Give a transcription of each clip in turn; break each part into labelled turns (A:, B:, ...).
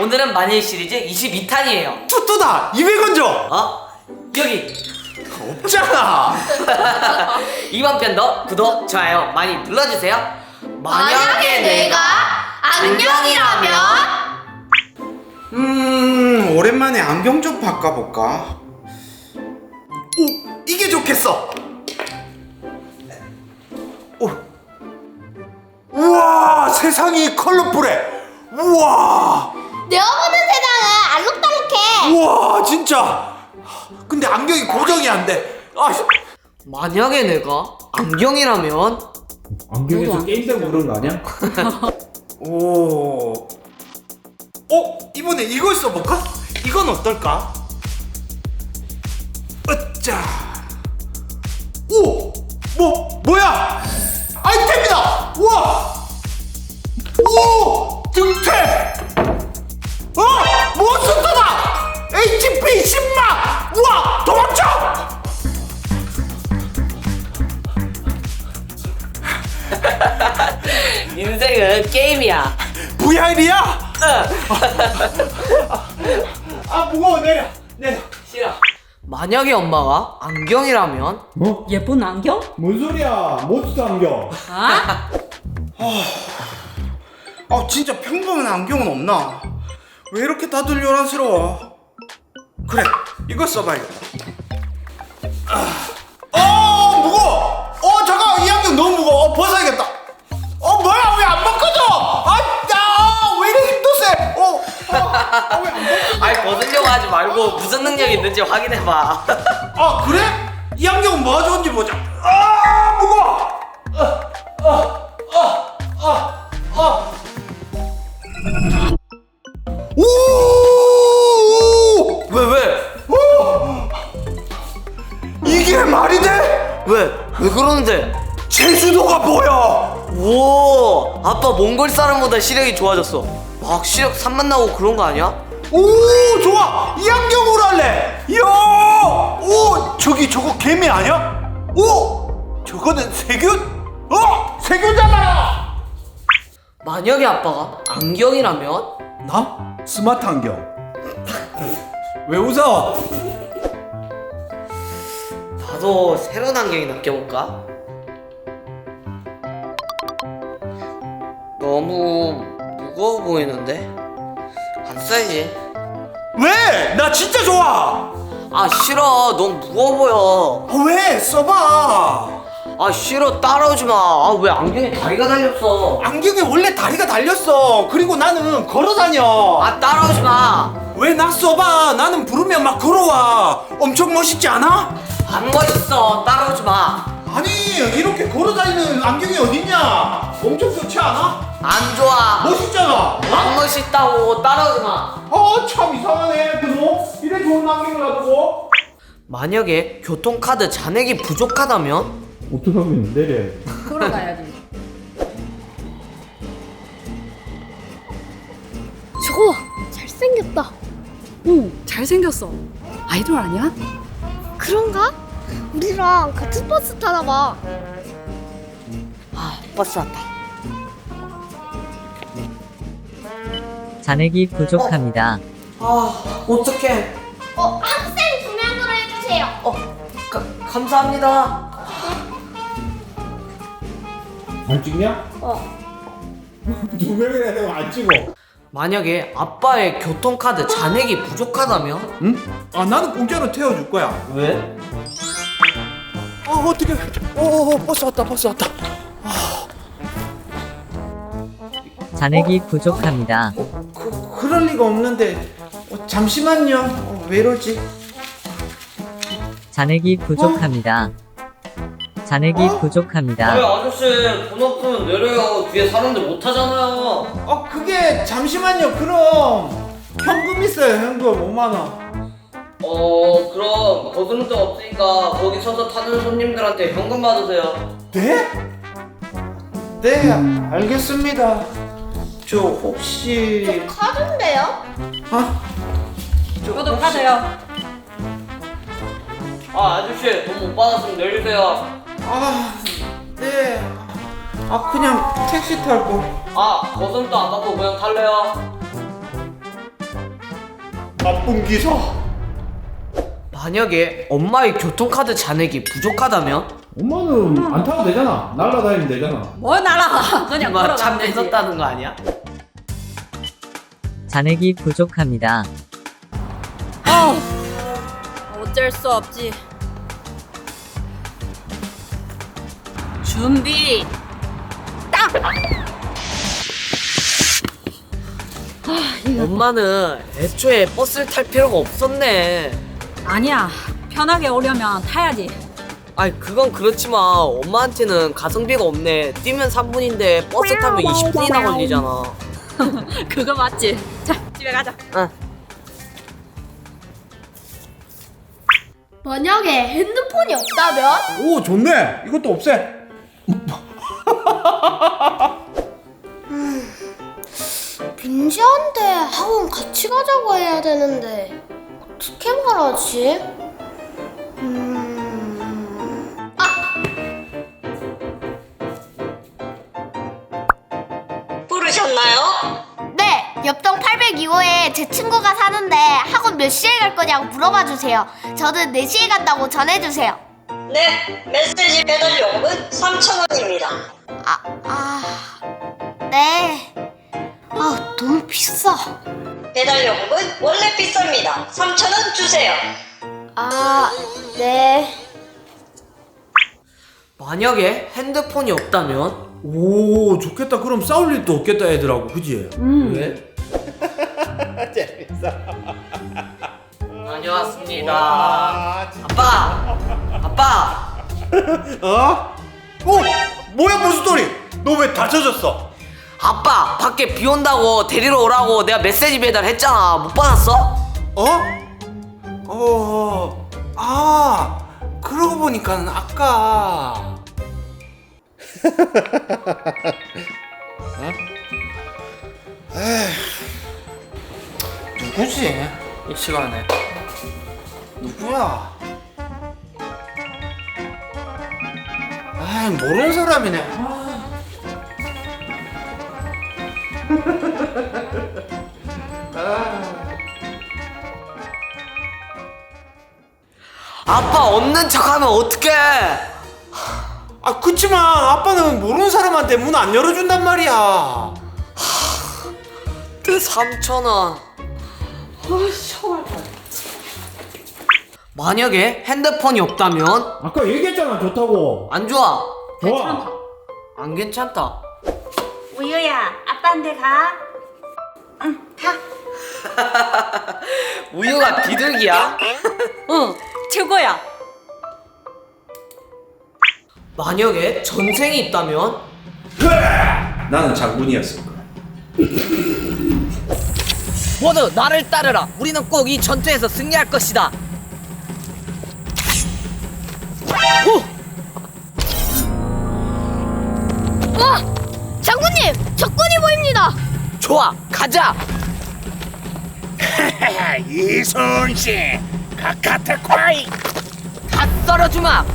A: 오늘은 만일 시리즈 22탄이에요.
B: 뚜뚜다 200원 줘
A: 어? 여기
B: 없잖아
A: 이번 편도 구독, 좋아요 많이 눌러주세요.
C: 만약에 내가 안경이라면
B: 음 오랜만에 안경 좀 바꿔볼까 오 이게 좋겠어 오. 우와 세상이 컬러풀해 우와
C: 내가 보는 세상은 알록달록해
B: 우와 진짜 근데 안경이 고정이 안돼 아,
A: 만약에 내가 안경이라면
D: 안경에서 게임되고 그런 거 아니야?
B: 오. 어? 이번에 이걸 써볼까? 이건 어떨까? 으짜. 오! 뭐, 뭐야? 아이템이다! 우와! 오! 등태! 어! 몬스터다! HP 10만! 우와! 도망쳐!
A: 인생은 게임이야.
B: VR이야? 아, 무거워, 내려. 내려.
A: 싫어. 만약에 엄마가 안경이라면
D: 뭐?
E: 예쁜 안경?
D: 뭔 소리야? 몬스터 안경.
E: 아?
B: 아 진짜 평범한 안경은 없나? 왜 이렇게 다들 요란스러워? 그래 이거 써봐야겠다 아, 어 무거워. 어 잠깐 이 안경 너무 무거워. 어, 벗어야겠다. 어 뭐야 왜 안 벗겨져? 아왜 이렇게 힘도 세 어, 어, 왜안 벗겨
A: 아이 벗으려고 하지 말고 무슨 능력이 있는지 확인해봐.
B: 아 그래? 이 안경은 뭐가 좋은지 보자. 아 무거워 오!
A: 왜 왜?
B: 이게 말이 돼?
A: 왜? 왜 그러는데?
B: 제주도가 보여!
A: 오 아빠 몽골 사람보다 시력이 좋아졌어. 막 시력 산만 나고 그런 거 아니야?
B: 오 좋아! 이 안경으로 할래! 이야! 오 저기 저거 개미 아니야? 오! 저거는 세균? 어! 세균잖아!
A: 만약에 아빠가 안경이라면
D: 나? 스마트 안경. 왜 웃어?
A: 나도 새로운 안경이나 껴볼까? 너무 무거워 보이는데 안 써야지.
B: 왜? 나 진짜 좋아!
A: 아 싫어, 너무 무거워 보여.
B: 아, 왜? 써봐!
A: 아 싫어, 따라오지 마. 아 왜 안경에 다리가 달렸어?
B: 안경에 원래 다리가 달렸어 그리고 나는 걸어 다녀
A: 아 따라오지 마.
B: 왜나 써봐 나는 부르면 막 걸어와 엄청 멋있지 않아?
A: 안 멋있어, 따라오지 마.
B: 아니 이렇게 걸어 다니는 안경이 어딨냐 엄청 좋지 않아?
A: 안 좋아.
B: 멋있잖아
A: 안 멋있다고 따라오지 마.
B: 어참 이상하네 그놈 이래 좋은 안경을 놔두고
A: 만약에 교통카드 잔액이 부족하다면
D: 어떡하면 내려.
E: 걸어가야지.
C: 저거 잘생겼다
E: 오, 잘생겼어. 아이돌 아니야?
C: 그런가? 우리랑 같은 버스 타나 봐
A: 아 버스 왔다.
F: 잔액이 부족합니다.
A: 아 어떡해.
C: 어, 학생 두 명으로 해주세요
A: 어 가, 감사합니다.
D: 안 찍냐? 어두 명이나 되면 안 찍어.
A: 만약에 아빠의 교통카드 잔액이 부족하다면
B: 응? 아 나는 공짜로 태워줄 거야
A: 왜?
B: 어 어떻게 어, 어 버스 왔다 버스 왔다
F: 잔액이 부족합니다.
B: 그, 그럴 리가 없는데 어, 잠시만요 어, 왜 이러지
F: 잔액이 부족합니다. 잔액이 부족합니다.
A: 아저씨 돈 없으면 내려요. 뒤에 사람들 못 타잖아요.
B: 어 그게 잠시만요 그럼 현금 있어요 현금 5만원
A: 어 그럼 거스름 데 없으니까 거기 서서 타는 손님들한테 현금 받으세요.
B: 네? 네 알겠습니다 저 혹시
C: 저 카드인데요?
B: 아?
E: 저도 카드요.
A: 아 아저씨 돈 못 받았으면 내주세요.
B: 아, 네. 아, 그냥 택시 탈 거.
A: 아 거스름도 안 받고 그냥 탈래요.
B: 나쁜 기사.
A: 만약에 엄마의 교통카드 잔액이 부족하다면?
D: 엄마는 안 타도 되잖아. 날라다니면 되잖아.
E: 뭘 날아가? 그냥
A: 엄마 참
E: 걸어가면 되지.
A: 뺏었다는 거 아니야?
F: 잔액이 부족합니다.
E: 어, 어쩔 수 없지. 준비.
A: 엄마는 애초에 버스를 탈 필요가 없었네.
E: 아니야. 편하게 오려면 타야지.
A: 아이 그건 그렇지만 엄마한테는 가성비가 없네. 뛰면 3분인데 버스 타면 20분이나 걸리잖아.
E: 그거 맞지? 자, 집에 가자.
A: 응.
C: 만약에 핸드폰이 없다면?
B: 오 좋네. 이것도 없애.
C: 민지한테 학원 같이 가자고 해야 되는데 어떻게 말하지? 음...
G: 부르셨나요?
C: 네, 옆동 802호에 제 친구가 사는데 학원 몇 시에 갈 거냐고 물어봐 주세요. 저는 4시에 간다고 전해 주세요.
G: 네, 메시지 배달료금은 3,000원입니다.
C: 아, 아, 네. 아, 너무 비싸.
G: 배달료금은 원래 비쌉니다. 3,000원 주세요.
C: 아, 네.
A: 만약에 핸드폰이 없다면?
B: 오 좋겠다. 그럼 싸울 일도 없겠다 애들하고 그지?
A: 왜? 재밌어. 다녀왔습니다. 아빠! 아빠!
B: 어? 어? 뭐야 무슨 소리? 너 왜 다쳐졌어?
A: 아빠! 밖에 비 온다고 데리러 오라고 내가 메시지 배달했잖아. 못 받았어?
B: 어? 어, 아, 그러고 보니까 아까. 어? 에휴, 누구지? 이 시간에. 누구야? 아, 모르는 사람이네. 아.
A: 아빠 없는 척하면 어떡해?
B: 아, 그치만 아빠는 모르는 사람한테 문 안 열어준단 말이야.
A: 내 3천 원. 만약에 핸드폰이 없다면?
D: 아까 얘기했잖아 좋다고.
A: 안 좋아.
D: 좋아.
A: 안 괜찮다.
G: 우유야, 아빠한테 가.
A: 우유가 비둘기야?
E: 응, 최고야.
A: 만약에 전생이 있다면?
B: 나는 장군이었을 거야.
A: 모두 나를 따르라. 우리는 꼭 이 전투에서 승리할 것이다. 좋아, 가자.
B: 이순신, 가카트 콰이.
A: 다 썰어주마.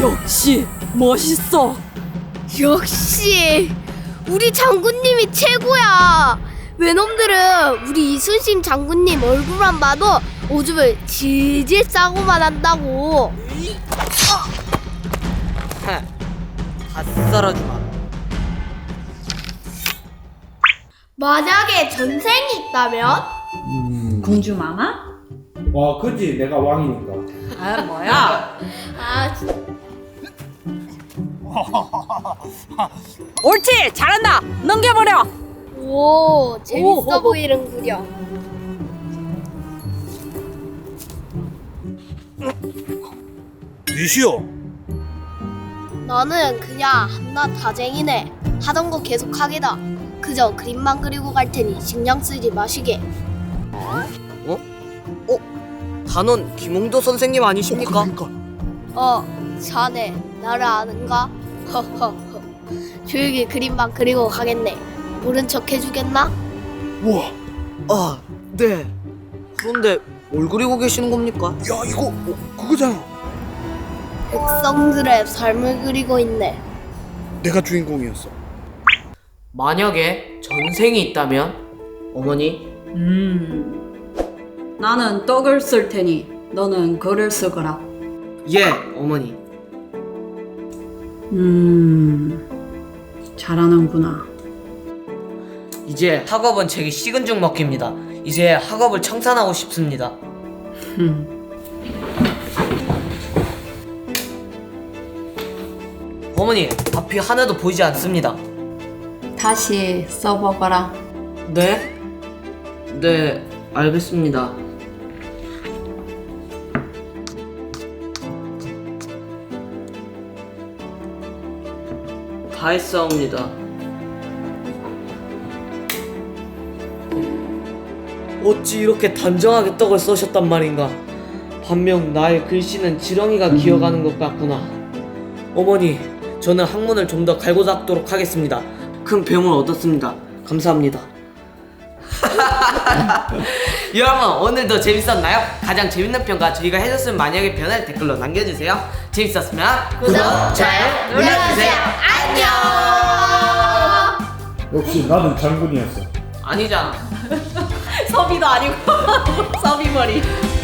E: 역시 멋있어.
C: 역시 우리 장군님이 최고야. 외놈들은 우리 이순신 장군님 얼굴만 봐도 오줌을 질질 싸고만 한다고.
A: 다 썰어주마.
C: 만약에 전생이 있다면?
E: 공주 마마?
D: 와 그지 내가 왕이니까.
E: 아, 뭐야?
C: 아, 진-
E: 옳지, 잘한다. 넘겨버려.
C: 오, 재밌어
E: 오.
C: 보이는구려.
B: 니시오.
C: 너는 그냥 한낱 다쟁이네. 하던 거 계속 하게다. 그저 그림만 그리고 갈 테니 신경 쓰지 마시게.
A: 단원 김홍도 선생님 아니십니까?
C: 어, 자네 나를 아는가? 허허허. 조용히 그림만 그리고 가겠네. 모른 척 해주겠나?
B: 우와,
A: 아, 네. 그런데 뭘 그리고 계시는 겁니까?
B: 야 이거 어, 그거잖아.
C: 백성들의 삶을 그리고 있네.
B: 내가 주인공이었어.
A: 만약에 전생이 있다면 어머니
E: 음. 나는 떡을 쓸 테니 너는 글을 쓰거라.
A: 예 어머니
E: 음. 잘하는구나.
A: 이제 학업은 제게 식은 죽 먹기입니다 이제 학업을 청산하고 싶습니다
E: 음.
A: 어머니 앞이 하나도 보이지 않습니다
E: 다시 써보거라.
A: 네? 네 알겠습니다 다 했사옵니다 어찌 이렇게 단정하게 떡을 써셨단 말인가? 반면 나의 글씨는 지렁이가 기어가는 것 같구나. 어머니 저는 학문을 좀 더 갈고 닦도록 하겠습니다. 큰 배움을 얻었습니다. 감사합니다. 여러분 오늘도 재밌었나요? 가장 재밌는 평가 저희가 해줬으면 만약에 변할 댓글로 남겨주세요. 재밌었으면 구독, 좋아요
C: 눌러주세요. 안녕.
D: 역시 나는 장군이었어.
A: 아니잖아
E: 섭이도 아니고 섭이머리.